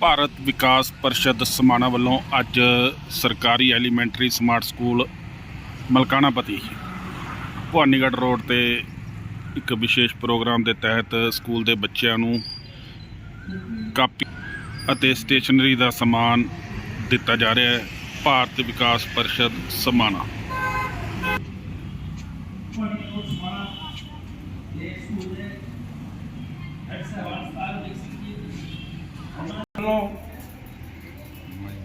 ਭਾਰਤ ਵਿਕਾਸ ਪਰਿਸ਼ਦ ਸਮਾਣਾ ਵੱਲੋਂ ਅੱਜ ਸਰਕਾਰੀ elementary smart school Malkanapati Bhawanigarh road ਤੇ ਇੱਕ ਵਿਸ਼ੇਸ਼ ਪ੍ਰੋਗਰਾਮ ਦੇ ਤਹਿਤ ਸਕੂਲ ਦੇ ਬੱਚਿਆਂ ਨੂੰ ਕਾਪੀ ਅਤੇ ਸਟੇਸ਼ਨਰੀ ਦਾ ਸਮਾਨ ਦਿੱਤਾ ਜਾ ਰਿਹਾ ਹੈ। ਭਾਰਤ ਵਿਕਾਸ ਪਰਿਸ਼ਦ ਸਮਾਣਾ। ਵੱਲੋਂ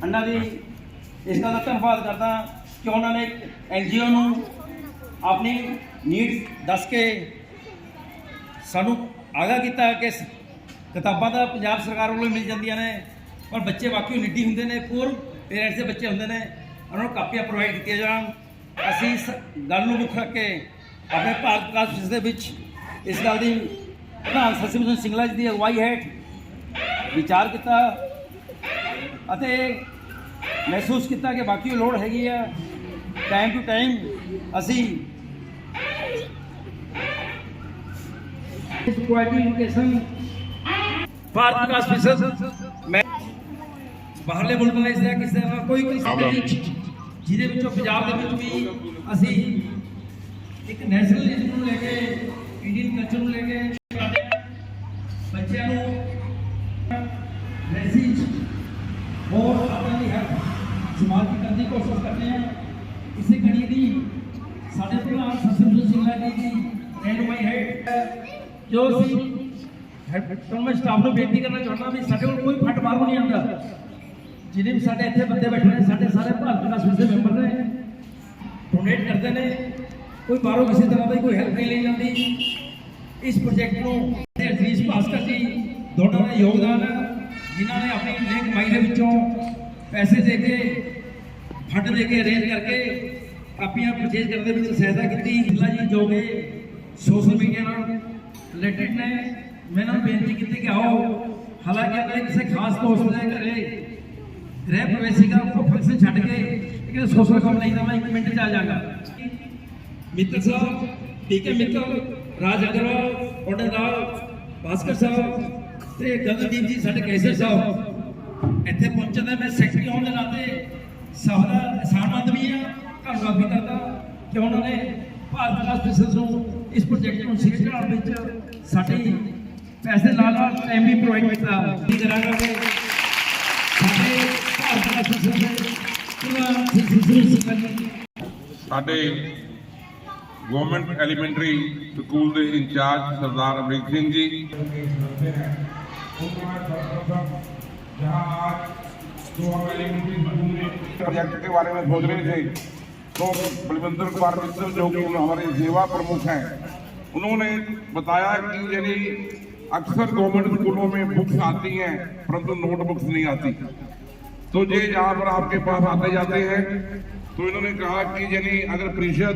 ਅੰਨਾ ਦੀ ਇਸ ਗੱਲ ਦਾ ਧੰਨਵਾਦ ਕਰਦਾ ਕਿ ਉਹਨਾਂ ਨੇ ਐਨਜੀਓ ਨੂੰ ਆਪਣੀ ਨੀਡ ਦੱਸ ਕੇ ਸਾਨੂੰ ਆਗਾਹ ਕੀਤਾ ਕਿ ਕਿਤਾਬਾਂ ਤਾਂ ਪੰਜਾਬ ਸਰਕਾਰ ਵੱਲੋਂ ਮਿਲ ਜਾਂਦੀਆਂ ਨੇ, ਪਰ ਬੱਚੇ ਵਾਕਈ ਨਿੱਡੀ ਹੁੰਦੇ ਨੇ ਪੂਰ ਪੇਰੈਂਟਸ ਦੇ ਬੱਚੇ ਹੁੰਦੇ ਨੇ, ਉਹਨਾਂ ਨੂੰ ਕਾਪੀਆਂ ਪ੍ਰੋਵਾਈਡ ਕੀਤੀਆਂ ਜਾਣ। ਅਸੀਂ ਇਸ ਗੱਲ ਨੂੰ ਮੁੱਖ ਰੱਖ ਕੇ ਆਪਣੇ ਭਾਰਤ ਵਿਕਾਸ ਦੇ ਵਿੱਚ। ਇਸ ਗੱਲ ਦੀ ਪ੍ਰਧਾਨ ਸਤਿਵਜਨ ਸਿੰਗਲਾ ਜੀ ਦੀ ਅਗਵਾਈ ਹੇਠ ਵਿਚਾਰ ਕੀਤਾ ਅਤੇ ਮਹਿਸੂਸ ਕੀਤਾ ਕਿ ਬਾਕੀ ਲੋੜ ਹੈਗੀ ਆ। ਟਾਈਮ ਟੂ ਟਾਈਮ ਅਸੀਂ ਇਸ ਕੁਆਲਿਟੀ ਐਜੂਕੇਸ਼ਨ ਭਾਰਤ ਮੈਂ ਬਾਹਰਲੇ ਮੁਲਕਾਂ ਲਈ ਇਸ ਤਰ੍ਹਾਂ ਕਿਸੇ ਦਾ। ਕੋਈ ਕੋਈ ਜਿਹਦੇ ਵਿੱਚੋਂ ਪੰਜਾਬ ਦੇ ਵਿੱਚ ਵੀ ਅਸੀਂ ਇੱਕ ਨੈਸ਼ਨਲਿਜ਼ਮ ਨੂੰ ਲੈ ਕੇ ਇੰਡੀਅਨ ਕਲਚਰ ਨੂੰ ਲੈ ਕੇ ਮੈਸੇਜ ਹੋਰ ਆਪਣਾ ਦੀ ਹੈ ਸਮਾਜ ਦੀ ਕਰਨ ਦੀ ਕੋਸ਼ਿਸ਼ ਕਰਦੇ ਹਾਂ। ਇਸੇ ਕੜੀ ਦੀ ਸਾਡੇ ਪ੍ਰਧਾਨ ਸਤਿਗੁਰੂ ਸਿੰਘਲਾ ਜੀ ਦੀ ਰਹਿਨੁਮਾਈ ਹੈ ਜੋ ਅਸੀਂ ਮੈਂ ਸਟਾਫ ਨੂੰ ਬੇਨਤੀ ਕਰਨਾ ਚਾਹੁੰਦਾ ਵੀ ਸਾਡੇ ਕੋਲ ਕੋਈ ਫੱਟ ਮਾਰੂ ਨਹੀਂ ਆਉਂਦਾ। ਜਿਹਨੇ ਵੀ ਸਾਡੇ ਇੱਥੇ ਬੰਦੇ ਬੈਠੇ ਨੇ, ਸਾਡੇ ਸਾਰੇ ਭਾਰਤ ਵਿਕਾਸ ਦੇ ਮੈਂਬਰ ਨੇ ਡੋਨੇਟ ਕਰਦੇ ਨੇ। ਕੋਈ ਬਾਹਰੋਂ ਕਿਸੇ ਤਰ੍ਹਾਂ ਦੀ ਕੋਈ ਹੈਲਪ ਨਹੀਂ ਲਈ ਜਾਂਦੀ। ਇਸ ਪ੍ਰੋਜੈਕਟ ਨੂੰ ਤੇ ਅਜ਼ੀਜ਼ ਭਾਸਕਰ ਜੀ ਦੋਨਾਂ ਦਾ ਯੋਗਦਾਨ ਹੈ। ਇੰਨੇ ਵਿੱਚੋਂ ਪੈਸੇ ਦੇ ਕੇ, ਫੰਡ ਦੇ ਕੇ ਅਰੇਂਜ ਕਰਕੇ ਕਾਪੀਆਂ ਪਰਚੇਜ਼ ਕਰਨ ਦੇ ਵਿੱਚ ਸਹਾਇਤਾ ਕੀਤੀ। ਜਿੱਲਾ ਜੀ ਜੋ ਕਿ ਸੋਸ਼ਲ ਮੀਡੀਆ ਨਾਲ ਰਿਲੇਟਡ ਨੇ, ਮੈਂ ਇਹਨਾਂ ਬੇਨਤੀ ਕੀਤੀ ਕਿ ਆਓ। ਹਾਲਾਂਕਿ ਅਗਰ ਕਿਸੇ ਖਾਸ ਦੋਸਤ ਦੇ ਘਰੇ ਗ੍ਰਹਿ ਪ੍ਰਵੇਸ਼ੀ ਦਾ ਉਹ ਫੰਕਸ਼ਨ ਛੱਡ ਕੇ ਇੱਕ ਸੋਸ਼ਲ ਕੰਮ ਨਹੀਂ ਤਾਂ ਮੈਂ ਇੱਕ ਮਿੰਟ ਚ ਆ ਜਾਗਾ। ਮਿੱਤਰ ਸਾਹਿਬ, ਠੀਕ ਮਿੱਤਰ ਰਾਜ ਅਗਰਵਾਲ ਕੋਟੇਦਾਰ ਭਾਸਕਰ ਸਾਹਿਬ ਤੇ ਗਗਨਦੀਪ ਜੀ, ਸਾਡੇ ਕੈਸਰ ਸਾਹਿਬ। ਇੱਥੇ ਪਹੁੰਚਣ ਦਾ ਮੈਂ ਸੈਕਟਰੀ ਹੋਣ ਦੇ ਨਾਤੇ ਸਭ ਦਾ ਅਹਿਸਾਨਮੰਦ ਵੀ ਹਾਂ ਧੰਨਵਾਦ ਵੀ ਕਰਦਾ ਕਿ ਉਹਨਾਂ ਨੇ ਭਾਰਤ ਵਿਕਾਸ ਮਿਸ਼ਨ ਨੂੰ ਇਸ ਪ੍ਰੋਜੈਕਟ ਨੂੰ ਸਿਰੇ ਚੜਾਉਣ ਵਿੱਚ ਸਾਡੇ ਪੈਸੇ ਨਾਲ ਨਾਲ ਟਾਈਮ ਵੀ ਪ੍ਰੋਵਾਈਡ ਕੀਤਾ ਕੀ ਕਰਾਂਗਾ। ਕਿ ਸਾਡੇ ਭਾਰਤ ਵਿਕਾਸ ਮਿਸ਼ਨ ਦੇ ਪੂਰਾ ਸਿਲਸਿਲਾ ਸਿਕੰਦਰ ਸਾਡੇ ਗਵਰਨਮੈਂਟ ਐਲੀਮੈਂਟਰੀ ਸਕੂਲ ਦੇ in charge Sardar Amrik Singh ji. Project के बारे में सोच रहे थे। तो बलविंदर कुमार मिश्र जो कि हमारे सेवा प्रमुख हैं, उन्होंने बताया कि यदि अक्सर गवर्नमेंट स्कूलों में बुक्स आती हैं, परंतु नोट बुक्स नहीं आती। तो ये यहाँ पर आपके पास आते जाते हैं। तो इन्होंने कहा कि यानी अगर परिषद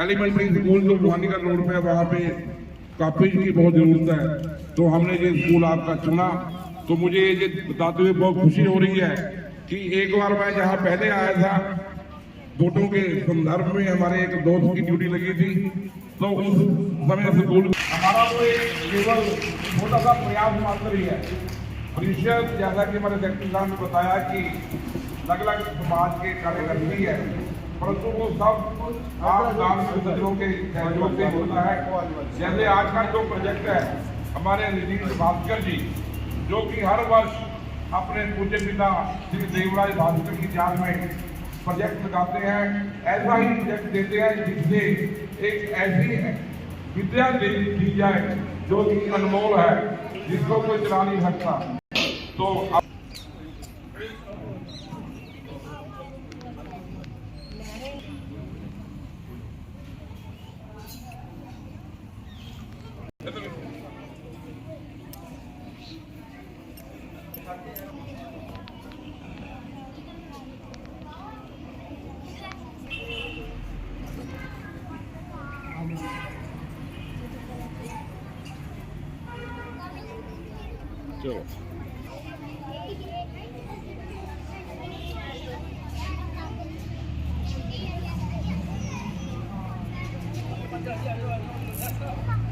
एलिमेंट्री स्कूल जो भवानीगढ़ रोड पे वहाँ पे कापी की बहुत ज़रूरत है। तो हमने ये स्कूल आपका चुना। तो मुझे ये बताते हुए बहुत खुशी हो रही है कि एक बार मैं जहाँ पहले आया था वोटों के संदर्भ में हमारे एक दोस्त की ड्यूटी लगी थी तो उस समय स्कूल हमारा तो एक केवल छोटा सा प्रयास मात्र ही है। परिषद जैसा कि हमारे सेक्रेटरी साहब ने बताया कि अलग अलग समाज के कार्य करती है, परंतु वो सब आप सज्जनों के सहयोग से होता है। जैसे आज का जो प्रोजेक्ट है, हमारे नीतीश भास्कर जी जो कि हर वर्ष अपने पूज्य पिता श्री देवराज भास्कर की जान में प्रोजेक्ट लगाते हैं। ऐसा ही प्रोजेक्ट देते हैं जिससे एक ऐसी विद्या दे जाए जो कि अनमोल है, जिसको कोई चला नहीं सकता। तो अब Joe. Gracias,